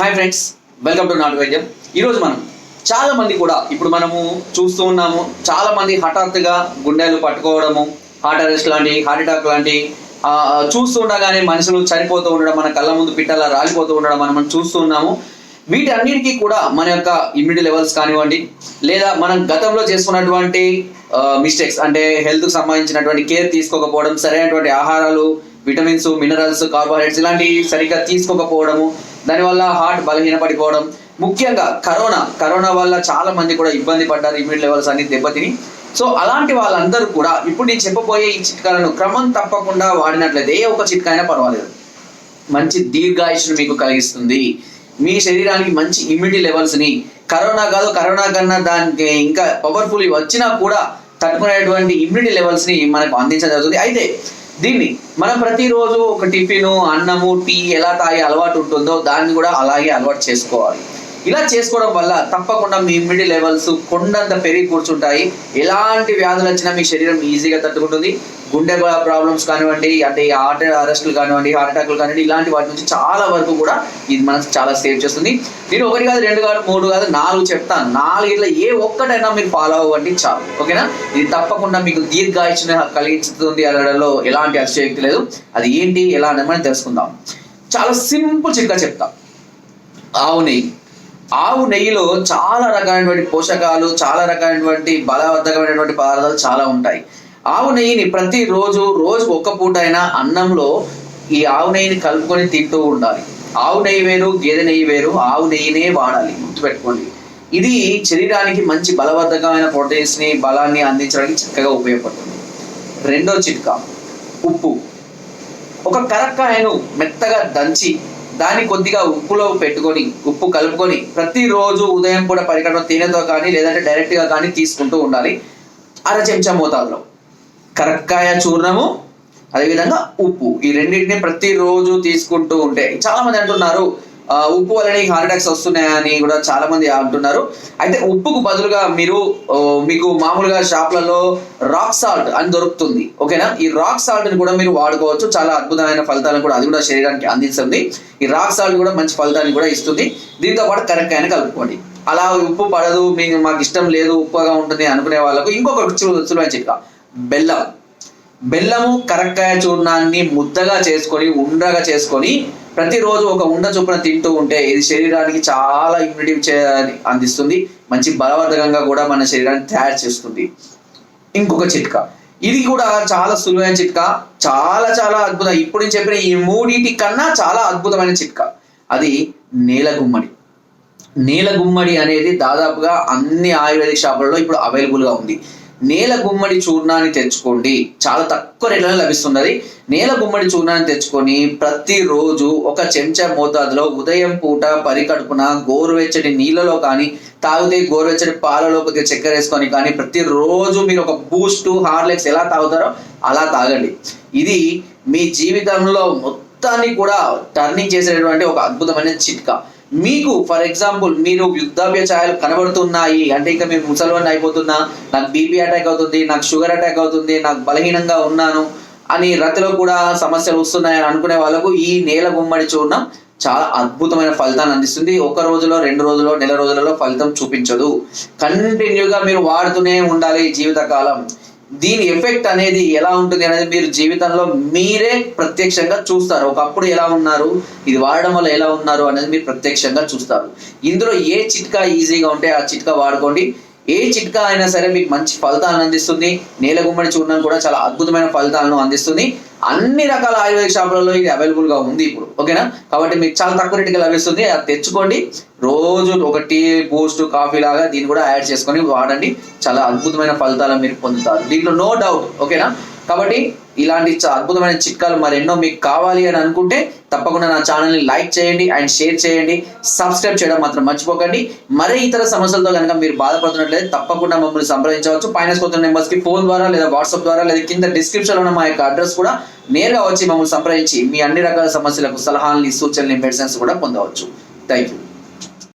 Hi friends welcome to నాటు వైద్యం ఈరోజు మనం చాలా మంది కూడా ఇప్పుడు మనము చూస్తూ ఉన్నాము చాలా మంది హఠాత్తుగా గుండెలు పట్టుకోవడము హార్ట్ అరెస్ట్ లాంటి హార్ట్ అటాక్ లాంటి చూస్తూ ఉండగానే మనుషులు చనిపోతూ ఉండడం మన కళ్ళ ముందు పిట్టలా రాలిపోతూ ఉండడం మనం మనం చూస్తూ ఉన్నాము. వీటన్నిటికీ కూడా మన యొక్క ఇమ్యూనిటీ లెవెల్స్ కానివ్వండి లేదా మనం గతంలో చేసుకున్నటువంటి మిస్టేక్స్ అంటే హెల్త్కి సంబంధించినటువంటి కేర్ తీసుకోకపోవడం సరైనటువంటి ఆహారాలు విటమిన్స్ మినరల్స్ కార్బోహైడ్రేట్స్ ఇలాంటివి సరిగ్గా తీసుకోకపోవడము దానివల్ల హార్ట్ బలహీనపడిపోవడం. ముఖ్యంగా కరోనా. కరోనా వల్ల చాలా మంది కూడా ఇబ్బంది పడ్డారు. ఇమ్యూన్ లెవెల్స్ అన్ని దెబ్బతిని. సో అలాంటి వాళ్ళందరూ కూడా ఇప్పుడు నేను చెప్పబోయే ఈ చిట్కాలను క్రమం తప్పకుండా వాడినట్లయితే ఏ ఒక చిట్కా అయినా పర్వాలేదు. మంచి దీర్ఘాయుష్ను మీకు కలిగిస్తుంది. మీ శరీరానికి మంచి ఇమ్యూనిటీ లెవెల్స్ని. కరోనా కాదు కరోనా కన్నా దానికి ఇంకా పవర్ఫుల్ వచ్చినా కూడా తట్టుకునేటువంటి ఇమ్యూనిటీ లెవెల్స్ని మనకు అందించడం జరుగుతుంది. అయితే దీన్ని మనం ప్రతిరోజు ఒక టిఫిన్ అన్నము టీ ఎలా తాగే అలవాటు ఉంటుందో దాన్ని కూడా అలాగే అలవాటు చేసుకోవాలి. ఇలా చేసుకోవడం వల్ల తప్పకుండా మీ ఇమ్యూనిటీ లెవెల్స్ కొండంత పెరిగి కూర్చుంటాయి. ఎలాంటి వ్యాధులు వచ్చినా మీ శరీరం ఈజీగా తట్టుకుంటుంది. గుండె ప్రాబ్లమ్స్ కానివ్వండి అంటే హార్ట్ అరెస్టులు కానివ్వండి హార్ట్ అటాక్లు కానివ్వండి ఇలాంటి వాటి నుంచి చాలా వరకు కూడా ఇది మనకు చాలా సేవ్ చేస్తుంది. నేను ఒకటి కాదు రెండు కాదు మూడు కాదు నాలుగు చెప్తాను నాలుగిట్లో ఏ ఒక్కటైనా మీరు ఫాలో అవ్వండి చాలు. ఓకేనా? ఇది తప్పకుండా మీకు దీర్ఘాయుష్ని కలిగిస్తుంది అనడంలో ఎలాంటి అతిశయోక్తి లేదు. అది ఏంటి ఎలా అనేది మనం తెలుసుకుందాం. చాలా సింపుల్ చిట్కా చెప్తాం. ఆవు నెయ్యి. ఆవు నెయ్యిలో చాలా రకాలైనటువంటి పోషకాలు చాలా రకాలైనటువంటి బలవర్ధకమైనటువంటి పదార్థాలు చాలా ఉంటాయి. ఆవు నెయ్యిని ప్రతిరోజు రోజు ఒక్క పూట అయినా అన్నంలో ఈ ఆవు నెయ్యిని కలుపుకొని తింటూ ఉండాలి. ఆవు నెయ్యి వేరు గేదె నెయ్యి వేరు ఆవు నెయ్యినే వాడాలి. గుర్తుపెట్టుకోండి. ఇది శరీరానికి మంచి బలవర్ధకమైన ప్రోటీన్స్ని బలాన్ని అందించడానికి చక్కగా ఉపయోగపడుతుంది. రెండో చిట్కా ఉప్పు. ఒక కరక్కాయను మెత్తగా దంచి దాన్ని కొద్దిగా ఉప్పులో పెట్టుకొని ఉప్పు కలుపుకొని ప్రతిరోజు ఉదయం కూడా పరికరం తేనెతో కానీ లేదంటే డైరెక్ట్గా కానీ తీసుకుంటూ ఉండాలి. అర చెంచా మోతాదులో. కరక్కాయ చూర్ణము అదేవిధంగా ఉప్పు. ఈ రెండింటిని ప్రతిరోజు తీసుకుంటూ ఉంటే చాలా మంది అంటున్నారు ఉప్పు వలన హార్ట్ అటాక్స్ వస్తున్నాయని కూడా చాలా మంది అంటున్నారు. అయితే ఉప్పుకు బదులుగా మీరు మీకు మామూలుగా షాప్లలో రాక్ సాల్ట్ అని దొరుకుతుంది. ఓకేనా? ఈ రాక్ సాల్ట్ని కూడా మీరు వాడుకోవచ్చు. చాలా అద్భుతమైన ఫలితాలను కూడా అది కూడా శరీరానికి అందిస్తుంది. ఈ రాక్ సాల్ట్ కూడా మంచి ఫలితాన్ని కూడా ఇస్తుంది. దీంతో పాటు కరెక్ట్ అయినా కలుపుకోండి. అలా ఉప్పు పడదు మీకు మాకు ఇష్టం లేదు ఉప్పుగా ఉంటుంది అనుకునే వాళ్ళకు ఇంకొక సు- సులువైన చిట్కా బెల్లం. బెల్లము కరక్కాయ చూర్ణాన్ని ముద్దగా చేసుకొని ఉండగా చేసుకొని ప్రతిరోజు ఒక ఉండ చొప్పున తింటూ ఉంటే ఇది శరీరానికి చాలా ఇమ్యూనిటీ అందిస్తుంది. మంచి బలవర్ధకంగా కూడా మన శరీరాన్ని తయారు చేస్తుంది. ఇంకొక చిట్కా. ఇది కూడా చాలా సులువైన చిట్కా. చాలా చాలా అద్భుతం. ఇప్పుడు నేను చెప్పిన ఈ మూడింటి కన్నా చాలా అద్భుతమైన చిట్కా. అది నేల గుమ్మడి. నేల గుమ్మడి అనేది దాదాపుగా అన్ని ఆయుర్వేదిక్ షాపులలో ఇప్పుడు అవైలబుల్గా ఉంది. నేల గుమ్మడి చూర్ణాన్ని తెచ్చుకోండి చాలా తక్కువ రేట్లలో లభిస్తున్నది. నేల గుమ్మడి చూర్ణాన్ని తెచ్చుకొని ప్రతిరోజు ఒక చెంచా మోతాదులో ఉదయం పూట పరికడుపున గోరువెచ్చటి నీళ్ళలో కానీ తాగితే గోరువెచ్చటి పాలలో కొద్దిగా చక్కెర వేసుకొని కానీ ప్రతిరోజు మీరు ఒక బూస్ట్ హార్లెక్స్ ఎలా తాగుతారో అలా తాగండి. ఇది మీ జీవితంలో మొత్తాన్ని కూడా టర్నింగ్ చేసేటటువంటి ఒక అద్భుతమైన చిట్కా. మీకు ఫర్ ఎగ్జాంపుల్ మీరు వృద్ధాప్య ఛాయలు కనబడుతున్నాయి అంటే ఇంకా మీరు ముసలివాడిని అయిపోతున్నా నాకు బీపీ అటాక్ అవుతుంది నాకు షుగర్ అటాక్ అవుతుంది నాకు బలహీనంగా ఉన్నాను అని రతిలో కూడా సమస్యలు వస్తున్నాయని అనుకునే వాళ్ళకు ఈ నేల గుమ్మడి చూర్ణం చాలా అద్భుతమైన ఫలితాన్ని అందిస్తుంది. ఒక రోజులో రెండు రోజుల్లో నెల రోజులలో ఫలితం చూపించదు. కంటిన్యూగా మీరు వాడుతూనే ఉండాలి జీవితకాలం. దీని ఎఫెక్ట్ అనేది ఎలా ఉంటుంది అనేది మీరు జీవితంలో మీరే ప్రత్యక్షంగా చూస్తారు. ఒకప్పుడు ఎలా ఉన్నారు? ఇది వాడడం వల్ల ఎలా ఉన్నారు అనేది మీరు ప్రత్యక్షంగా చూస్తారు. ఇందులో ఏ చిట్కా ఈజీగా ఉంటే ఆ చిట్కా వాడుకోండి. ఏ చిట్కా అయినా సరే మీకు మంచి ఫలితాలను అందిస్తుంది. నేల గుమ్మడి చూడడం కూడా చాలా అద్భుతమైన ఫలితాలను అందిస్తుంది. అన్ని రకాల ఆయుర్వేద షాపులలో ఇది అవైలబుల్గా ఉంది ఇప్పుడు. ఓకేనా? కాబట్టి మీకు చాలా తక్కువ రేటుకి లభిస్తుంది. అది తెచ్చుకోండి. రోజు ఒక టీ బూస్ట్ కాఫీ లాగా దీన్ని కూడా యాడ్ చేసుకొని వాడండి. చాలా అద్భుతమైన ఫలితాలను మీరు పొందుతారు. దీంట్లో నో డౌట్. ఓకేనా? కాబట్టి ఇలాంటి అద్భుతమైన చిట్కాలు మరెన్నో మీకు కావాలి అని అనుకుంటే తప్పకుండా నా ఛానల్ని లైక్ చేయండి అండ్ షేర్ చేయండి. సబ్స్క్రైబ్ చేయడం మాత్రం మర్చిపోకండి. మరే ఇతర సమస్యలతో కనుక మీరు బాధపడుతున్నట్లయితే తప్పకుండా మమ్మల్ని సంప్రదించవచ్చు. పైన కొత్త నెంబర్స్కి ఫోన్ ద్వారా లేదా వాట్సాప్ ద్వారా లేదా కింద డిస్క్రిప్షన్లో ఉన్న మా యొక్క అడ్రస్ కూడా నేరుగా వచ్చి మమ్మల్ని సంప్రదించి మీ అన్ని రకాల సమస్యలకు సలహాలని సూచనలు మెడిసిన్స్ కూడా పొందవచ్చు. Thank you